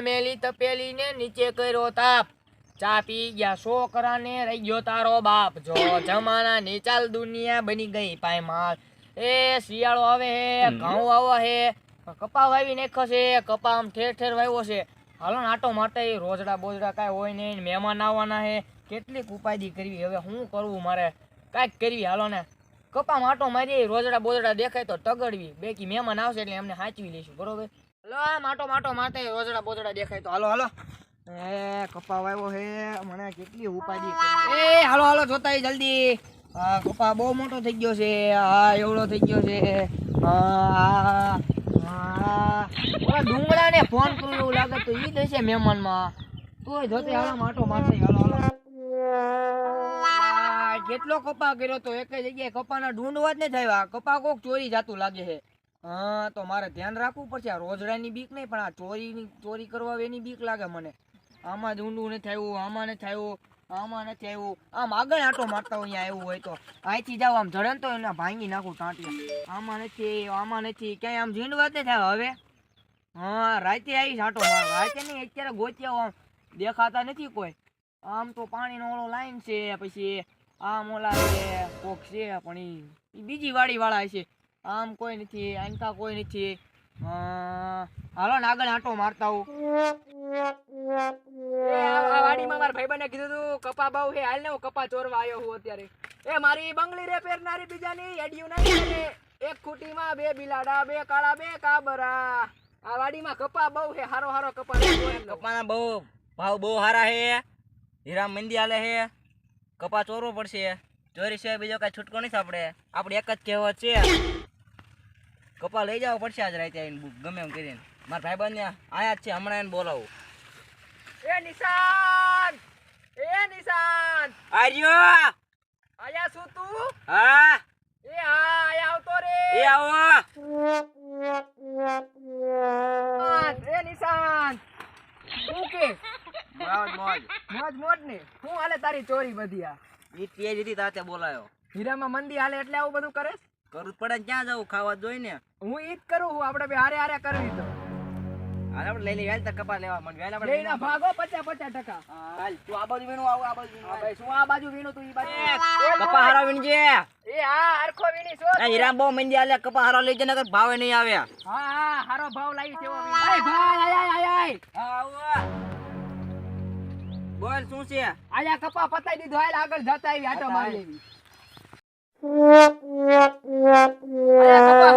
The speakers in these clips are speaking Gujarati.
મેલી તપેલી ને નીચે કર્યો તાપ. ચા પી ગયા છોકરાને રહી ગયો તારો બાપ. જો જમાના ની ચાલ દુનિયા બની ગઈ પાયમાલ. એ શિયાળો આવે હે ઘઉં આવો હે કપા વાવી નાખ્યો છે કપા આમ ઠેર ઠેર વાવ્યો છે. હાલો ને આટો માટે રોજડા બોજડા કાંઈ હોય નહીં મહેમાન આવવાના હે. કેટલીક ઉપાધિ કરવી. હવે શું કરવું મારે? કાંઈક કરવી. હાલો ને. કપા માટો મારી રોજડા બોજડા દેખાય તો તગડવી. બેકી મહેમાન આવશે એટલે એમને સાચવી લઈશું. બરોબર? હલો, આ માટો માટો મારતે રોજડા બોજડા દેખાય તો. હાલો હાલો. એ કપા વાવ્યો હે. મને કેટલી ઉપાધી એ, હાલો હાલો, જોતા જલ્દી. આ કપા બહુ મોટો થઈ ગયો છે. હા એવડો થઈ ગયો છે. હા હા ડુંગળા ને ફોન કરું એવું લાગે તો ઈ દેશે મહેમાનમાં તોય જોતે હાલો, માટો મારતે હાલો હાલો. કેટલો કપા કર્યો તો એક જગ્યાએ કપાના ઢૂંઢવા જ નથી થયા કપા કોક ચોરી જાતું લાગે છે. હા, તો મારે ધ્યાન રાખવું પડશે. આ રોજડાની બીક નહીં, પણ આ ચોરીની, ચોરી કરવા એની બીક લાગે મને. આમાં જ ઊંડું નથી આવ્યું, આમાં નથી આવ્યું, આમાં નથી આવ્યું. આમ આગળ આટો મારતા હોય, અહીંયા આવ્યું હોય તો. અહીંથી જાવ, આમ જડન તો એને ભાંગી નાખું ટાંટી આમાં નથી આમાં નથી ક્યાંય આમ ઝીંડવા જ નથી થાય હવે? હા, રાતે આવીશ આટો મારવા. રાતે નહીં, અત્યારે ગોત્યા આમ દેખાતા નથી કોઈ. આમ તો પાણીનો ઓળો લાઈન છે, પછી આમ ઓલા છે, કોક છે પણ ઈ બીજી વાડી વાળા છે. આમ કોઈ નથી આનકા કોઈ નથી. હાલો ને આગળ આંટો મારતા હું આ વાડીમાં મારા ભાઈબંધે કીધું તું કપા બહુ હે હાલ ને હું કપા ચોરવા આવ્યો હું અત્યારે. એ મારી બંગલી રે પહેરનારી બીજાની એડિયું નહીં એક ખૂટીમાં બે બિલાડા બે કાળા બે કાબરા. આ વાડીમાં કપા બહુ હે હારો હારો કપા. કપાના બહુ ભાવ બહુ સારા હે. હીરા મંદી આલે હે. કપા ચોરવો પડશે. ચોરી સિવાય બીજો કઈ છૂટકો નથી આપણે આપડે એક જ કહેવત છે. કપા લઈ જાવ પડશે આજ રાતે આવીને બુક ગમે એમ કરીને. મારા ભાઈબંધ આયા જ છે હમણાં એને બોલાવું. એ નિશાન! એ નિશાન! આર્યો! આયા શું તું? હા? એ હા આયા આવતો રે. એ આવો. એ નિશાન! શું કે? મોજ મોજ. મોજ મોજ ને? શું હાલે તારી ચોરી બધી આ? ઈ તેજ હતી તાતે બોલાયો. હીરામાં મંદી હાલે એટલે આવું બધું કરે કરવું પડે ક્યાં જવું ખાવા જોઈ ને. હું ઈ જ કરું હું આપણે બે હારે હારે કરવી તો. હાલ આપણે લઈ લઈ વેલ કપા લેવા મને વેલ આપણે લઈને ભાગો પચાસ પચાસ ટકા. હાલ તું આ બાજુ વીણું આવું આ બાજુ હા ભાઈ શું આ બાજુ વીણું તું ઈ બાજુ કપા હારા વીણજે. એ હા હરખો વીણી છો ના હીરા બહુ મંદી આલે કપા હારા લઈ જને કર ભાવે નહીં આવે. હા હા હારો ભાવ લાવી છે ભાઈ ભાઈ આય આય આય બોલ શું છે? આયા કપા પતાઈ દીધો હાલ આગળ જતા આવી આટો મારી લેવી.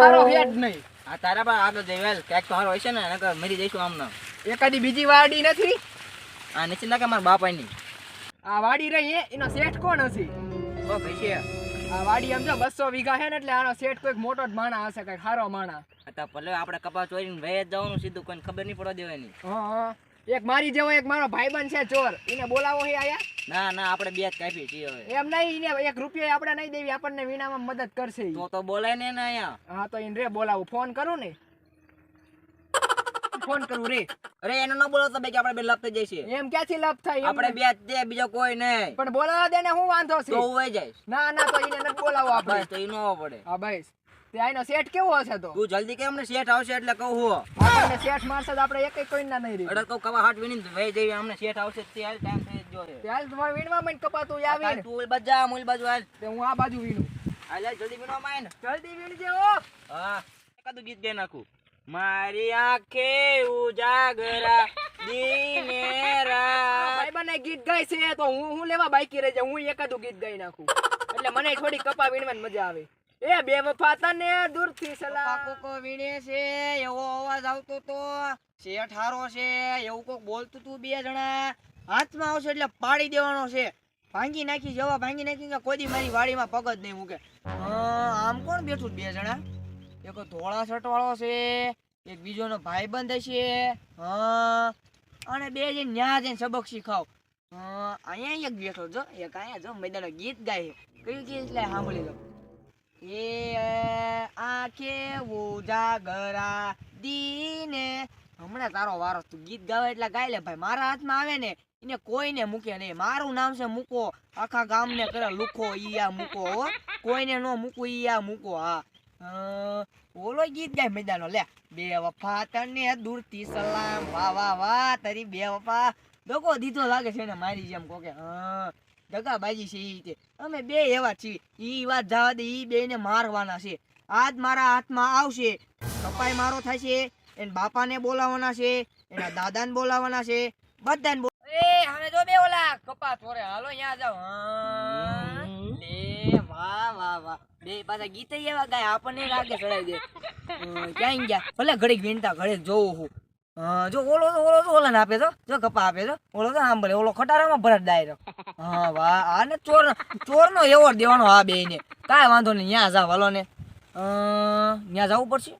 હારો હેડ નહીં. આ તારા પર આગળ જઈ વેલ તો હારો હશે ને નકર મરી જઈશું આમને. એકાદી બીજી વાડી નથી? આ નીચે નાખે મારા બાપાની. આ વાડી રહી એનો શેઠ કોણ હશે? ઓ ભાઈ આ વાડી આમ જો બસો વીઘા છે ને એટલે આનો શેઠ કોઈક મોટો જ માણા હશે કંઈક હારો માણા. તો ભલે આપણે કપા ચોરીને વહી જવાનું સીધું કોઈને ખબર નહીં પડવા દેવાની. હા હા. એક મારી જેવો એક મારો ભાઈબંધ છે ચોર. એને બોલાવો હે આયા? ના ના આપણે બે જ કાપી છીએ હવે. એમ નહીં એને એક રૂપિયો આપણે નહીં દેવી આપણને વીણામાં મદદ કરશે તો તો બોલાય ને ને અહીંયા. હા તો એને રે બોલાવું. ફોન કરું ને? ફોન કરું રે. અરે એનો ન બોલો તો બે કે આપણે બે લપ થઈ જઈશું એમ ક્યાંથી લપ થાય? આપણે બે જ છે બીજો કોઈ નહીં. પણ બોલાવા દે ને હું વાંધો છે. તો ઉવાઈ જાય ના ના તો એને ન બોલાવો આપણે. તો ઈ ન પડે. હા બસ. તે સેટ કેવો હશે તો? તું જલ્દી કેમ ને શેઠ આવશે એટલે કહું હું. આપણને સેટ મારશે તો આપણે એક કોઈ ના નહીં રહી. અડર કહું કવા હાટ વિની વહી જઈએ અમને શેઠ આવશે તે હાલ ટાઈમ થઈ જો હાલ તમારે વીણવા માં કપાતું આવી તું બજા જા બાજુ હાલ તે હું આ બાજુ વિનું હાલ જલ્દી વિનવા માં જલ્દી વીણજે ઓ હા. એકાદું ગીત ગાઈ નાખું. મારી આંખે ઉજાગરા દીને ભાઈ બને ગીત ગાય છે તો હું હું લેવા બાઈકી રહી જાઉં હું એકાદું ગીત ગાઈ નાખું. એટલે મને થોડી કપા વીણવાની મજા આવે. એ બે વફાતા ને દૂરથી સલાહ કોકો વીણે છે, એવો અવાજ આવતો તો. શેઠ હારો છે, એવું કોક બોલતું તું બે જણા. હાથમાં આવશે એટલે પાડી દેવાનો છે. ભાંગી નાખી, જવા ભાંગી નાખી કોઈ મારી વાડીમાં પગ જ નહીં મૂકે. આમ કોણ બેઠું બે જણા? એક ધોળા શર્ટ વાળો છે, એક બીજોનો ભાઈબંધ છે. હા, અને બે જણ ન્યા જઈને સબક શીખાવ અહીંયા એક બેઠો જો એક અહીંયા જો મેદાનો ગીત ગાય કયું ગીત એટલે સાંભળી લો. એ આંખે ઉજાગરા દીને. હમણાં તારો વારો તું ગીત ગાવે એટલે ગાઈ લે ભાઈ. મારા હાથમાં આવે ને, એને કોઈને મૂકે નહીં. મારું નામ છે મૂકો. આખા ગામને કરે લુખો ઈ આ મૂકો, હો. કોઈને નો મૂકો ઈ આ મૂકો, હા. ઓલો ગીત ગાય મેદાનો. લે, બે વફા તને દૂરથી સલામ. વાહ વાહ વાહ. તારી બે વફા. દોકો દીધો લાગે છે ને મારી જેમ કોકે. હા. દગા બાજી છે એ રીતે અમે બે એવા છીએ. એ વાત જવા દે, ઈ બેને મારવાના છે. આજ મારા હાથમાં આવશે. કપાઈ મારો થશે. એના બાપાને બોલાવવાના છે. એના દાદાને બોલાવવાના છે. બધાને એ હવે જો બે ઓલા. કપા ચોરે હાલો, અહીંયા જાવ વાહ વાહ વાહ. બે પાછા ગીત એવા ગાય, આપણને ચડાવી દે. ક્યાં ગયા? ભલે ઘડીક વીણતા, ઘડીક જોઉં હું. જો ઓલો તો ઓલો તો ઓલાને આપે તો જો કપા આપે તો ઓલો તો સાંભળે ઓલો ખટારામાં ભરત ડાયરો હા વાહ. આને ચોર ચોરનો એવોર્ડ દેવાનો આ ને કાંઈ વાંધો નહીં ત્યાં જાવ હાલો ને. ત્યાં જવું પડશે?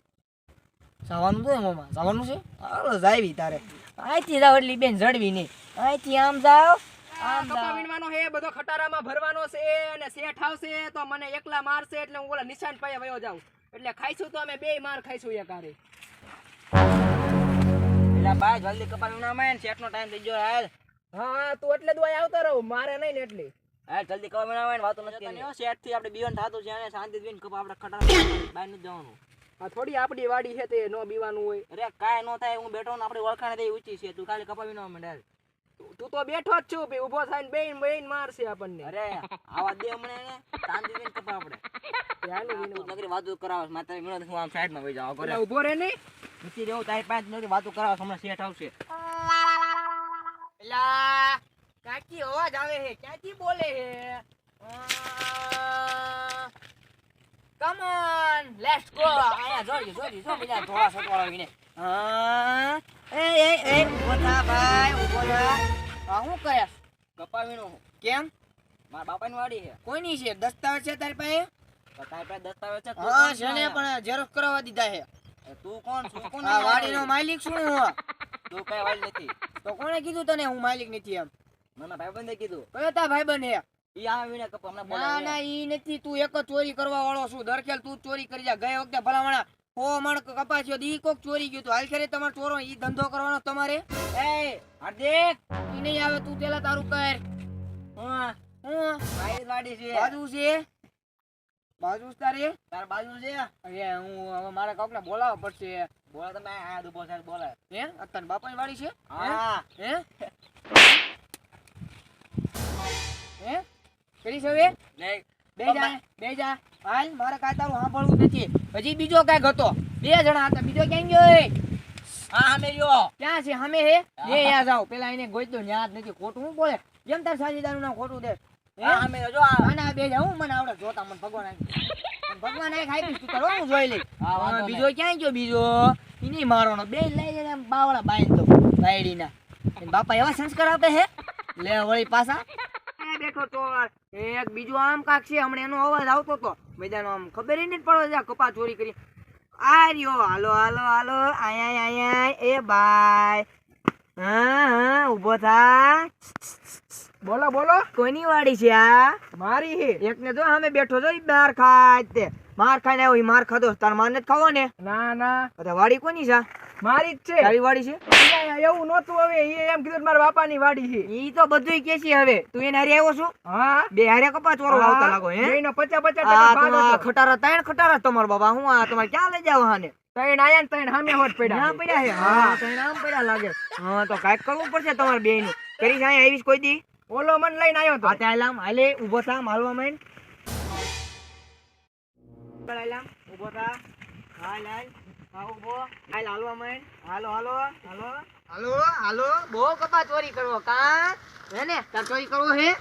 જવાનું તો એમાં જવાનું છે? હાલો જાવી તારે. અહીંથી જાવ એટલી બેન જડવી નહીં. અહીંથી આમ જાવ આમ જાવ. હે બધો ખટારામાં ભરવાનો છે અને શેઠ આવશે તો મને એકલા મારશે એટલે હું ઓલા નિશાન પાસે વયો જાઉં. એટલે ખાઈશું તો અમે બે માર ખાઈશું એ હારે. એટલે ભાઈ જલ્દી કપાસ ના માં શેઠ નો ટાઈમ થઈ ગયો હાલ. હા હા તું એટલે દવાઈ આવતો રહું મારે નહીં ને એટલે. હાલ જલ્દી કપાસ ના માં વાતો નથી કરવાની થી આપણે બીવન થાતું છે અને શાંતિ થી કપા આપણે ખટારા બહાર નથી જવાનું. આ થોડી આપડી વાડી છે તે નો બીવાનું હોય. અરે કાંઈ નો થાય હું બેઠો ને આપણી ઓળખાણ થઈ ઊંચી છે તું ખાલી કપાવી ના માંડ હાલ. તું- તું બેઠો જ છું ઊભો થઈને બેન બેન મારશે આપણને. અરે આવા દે મને ને શાંતિ થી કપા આપણે ત્યાંની તું નગરી વાતો કરાવસ માતા તારી હું આમ સાઈડમાં વઈ જાવ ઘરે ઊભો ઊભો રહે નહીં? નથી રહેવું તારી પાંચ નગરી વાતો કરાવસ હમણાં શેઠ આવશે. એલા કાકી અવાજ આવે હે ક્યાંથી બોલે હે કમ ઓન લેટ્સ ગો આયા જોડી જોડી જો બીજા ધોળા સટવાળા આવીને હા એ એ એ ઊભો થા ભાઈ ઊભો થા. આ શું કરે? કપાવીનો કેમ? મારા બાપાની વાડી છે. કોઈની છે? દસ્તાવેજ છે તારી પાસે? તારી પાસે દસ્તાવેજ છે હા છે ને પણ ઝેરોક્ષ કરાવવા દીધા છે. તું કોણ? છું કોણ આ વાડીનો માલિક શું હું? તું કઈ વાડી નથી. તો કોણે કીધું તને હું માલિક નથી એમ? મને ભાઈબંધે કીધું. કયો તા ભાઈબંધ હે ઈ આ વિને કપા હમણાં ના ના ઈ નથી. તું એક ચોરી કરવા વાળો છું. દરખેલ તું ચોરી કરી જા. ગયા વખતે ભલામણા હો મણ કપાસ્યો દી કોક ચોરી ગયું તો. હાલ ખેરે તમારે ચોરો ઈ ધંધો કરવાનો તમારે. એ હાર્દિક ઈ નહીં આવે તું પેલા તારું કર. હા હું. ભાઈ વાડી છે. બાજુ છે. બાજુ તારે? તાર બાજુ છે? અરે હું હવે મારે કોક ને બોલાવવા પડશે. બોલા તમે આ દુબો સાહેબ બોલા હે? અત્તન બાપાની વાડી છે? હા. હે. હે? કરી છે હવે? નહીં. બે જા બે જા હાલ મારે કાંઈ તારું સાંભળવું નથી. હજી બીજો કાંઈક હતો? બે જણા હતા. બીજો ક્યાં ગયો હા ક્યાં છે? એ યા જાવ પેલા એને ગોઈ દો ન્યા નથી. ખોટું હું બોલે? જેમ તાર સાજીદાનું નામ ખોટું દે. હા? અમે જો આ. ના ના બે જા હું મને આવડે જોતા મને ભગવાન ભગવાન આવી ખાઈ તું હું જોઈ લઈ. બીજો ક્યાં ગયો? બીજો? ઈ નહીં મારવાનો. બે લઈ જઈને બાવળા બાંધી દો બાયડીના. ના બાપા એવા સંસ્કાર આપે હે? લે વળી પાછા. બેઠો તો એક બીજો આમ કાક છે હમણાં એનો અવાજ આવતો તો મેદાનો આમ ખબર એ નહીં પડો જા કપા ચોરી કરી. આ રહ્યો હાલો હાલો હાલો આયા આયા એ બાય. હા હા ઊભો થા. બોલો બોલો. કોની વાડી છે આ? મારી હે એકને જો અમે બેઠો છો માર ખાય તે. માર ખાઈને આવ્યો માર ખાધો તાર માર નથી ખાવો ને? ના ના. વાડી કોની છે મારી જ છે. તારી વાડી છે? એવું નહોતું હવે એ એમ કીધું મારા બાપાની વાડી છે. ઈ તો બધુંય કે છે હવે. તું એને હારે આવ્યો છું? હા. બે હારે કપા ચોરો આવતા લાગો હે? એનો પચાસ પચાસ ટકા ભાગ હતો. ખટારા ત્રણ ખટારા તમાર બાબા હું આ તમારે ક્યાં લઈ જાવ હાને ત્રણ આયા ને ત્રણ સામે હોટ પડ્યા ત્યાં પડ્યા હે હા ત્રણ આમ પડ્યા લાગે. હા તો કાઈક કરવું પડશે તમારે બે નું કરી જાય આવીશ કોઈ દી. ઓલો મન લઈને આવ્યો તો. ત્યાં આમ હાલે ઊભો થા હાલવા મન હાલ ઊભો થા હા હાલ. હા ઊભો હાલ હાલવા માંડ હાલો હાલો હાલો. હાલો હાલો. બહુ કપા ચોરી કરવો કા? હે ને? તાર ચોરી કરવો હે?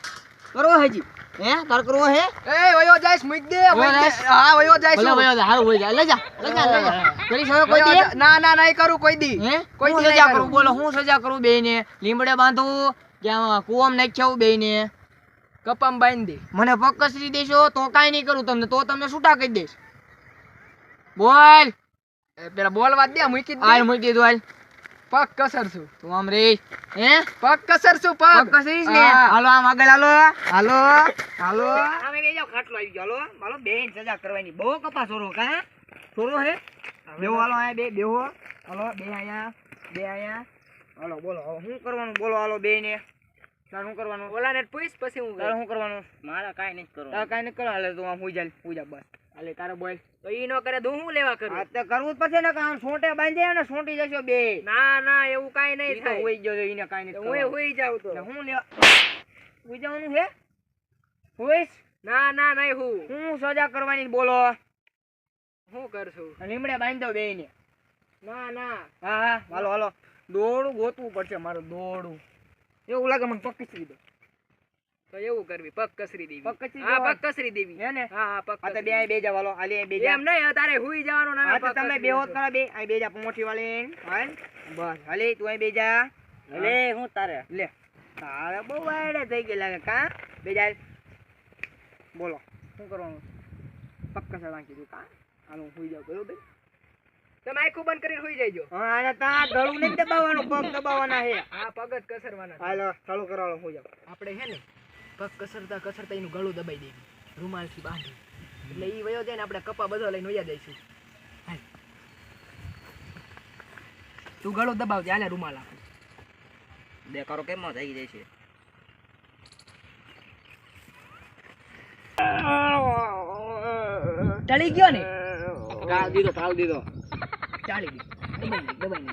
કરવો હજી. હે? તાર કરવો હે? એ વયો જાઈશ મૂક દે. વયો મૂક દે. જાઈશ? હા વયો જાઈશ ભલે હું. હાલ હોય જા. લઈ જા લઈ જા લઈ જા. કરી કોઈ દી? ના ના નહીં કરું કોઈ દી. હે? કોઈ દી સજા કરું. બોલો હું સજા કરું બેયને લીમડે બાંધું કે આમાં કુવામાં નાખ્યા બેયને કપામ બાંધી દે. મને પગ કસરી દેશો તો કાઈ નહીં કરું તમને તો તમને છૂટા કરી દઈશ બોલ. પેલા બોલવા દે મૂકી દે. હાલ મૂકી દો હાલ. પગ કસરશું તું આમ રે હે? પગ કસરશું પગ? કસરીશ ને? હાલો આમ આગળ હાલો. હાલો હાલો. આમે લઈ જાઓ ખાટલો આવી ગયો હાલો. હાલો બેન સજા કરવાની. બહુ કપા છોરો કા? છોરો હે? બેહો હાલો આયા બે બેહો. હાલો બે આયા બે આયા. હાલો બોલો હવે શું કરવાનું? બોલો હાલો બે ને તાર શું કરવાનું? ઓલા ને પૂછ પછી હું તાર શું કરવાનું? મારા કાંઈ નહીં કરો તાર કાઈ નહીં કરવા હાલે તું આમ હુઈ જાય પૂજા બસ. અલે તારો બોલ તો ઈ નો કરે તો હું લેવા કરું? આ તો કરવું જ પડશે ને કામ છોટે બાંધે ને સોંટી જશો બે. ના ના એવું કાઈ નહીં થાય. હોઈ ગયો છે, ઈને કાઈ નહીં હું હોઈ જાવ તો. હું લેવા હોઈ જવાનું છે હોઈશ? ના ના નહીં હું. હું સજા કરવાની બોલો. હું કરશું? લીમડે બાંધો બે ને ના ના. હા હા હાલો હાલો. દોડું ગોતવું પડશે મારું દોડું. એવું લાગે મને કચરી દો. તો એવું કરવી પગ કસરી દેવી. પગ કચરી હા પગ કસરી દેવી. હે ને? હા હા પગ તો બે બે જા વાલો બે જા એમ નહીં તારે હુઈ જવાનું ના તો તમે બે હોત કરો બે અહીં બે જા મોટી વાળી હાલ. બસ હાલે તું અહીં બે જા લે હું તારે લે. તારે બહુ વાયડે થઈ ગઈ લાગે કા? બે જા બોલો. શું કરવાનું? પગ સળા કીધું કા? હાલો હું સુઈ જાઉં બરોબર તમે આખું બંધ કરીને સુઈ જઈજો. હા તા ગળું દબાવવાનું પગ દબાવવાના હે હા પગ જ કસરવાના. હાલો ચાલુ કરવાનો હું જાઉં. આપણે હે ને પગ કસરતા કસરતા એનું ગળું દબાઈ દેવી. રૂમાલથી બાંધી એટલે એ વયો જાય ને આપણે કપા બધો લઈને વયા જઈશું. તું ગળું દબાવજે આલે રૂમાલ આપણે દેખાડો કેમ થઈ જાય છે? ટળી ગયો ને? કાલ દીધો કાલ દીધો. ચાલી ગયો. દબાઈ દબાઈ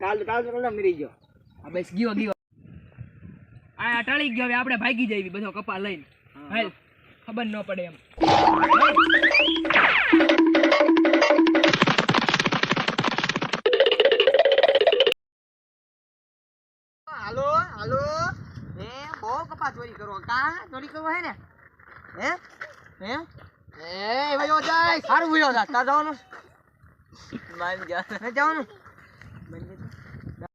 કાલ કાલ કાલ મરી ગયો. આ બસ ગયો ગયો. આ ટળી ગયો હવે આપણે ભાગી જઈએ બધો કપા લઈને. હાલ. ખબર ન પડે એમ. હાલો હાલો. હે બહુ કપા ચોરી કરો. કા? ચોરી કરવો હે ને? હે? હે? એ ભાઈઓ જાય. સારું ભૂલ્યો જાય તાર જવાનું? માન જવાનું?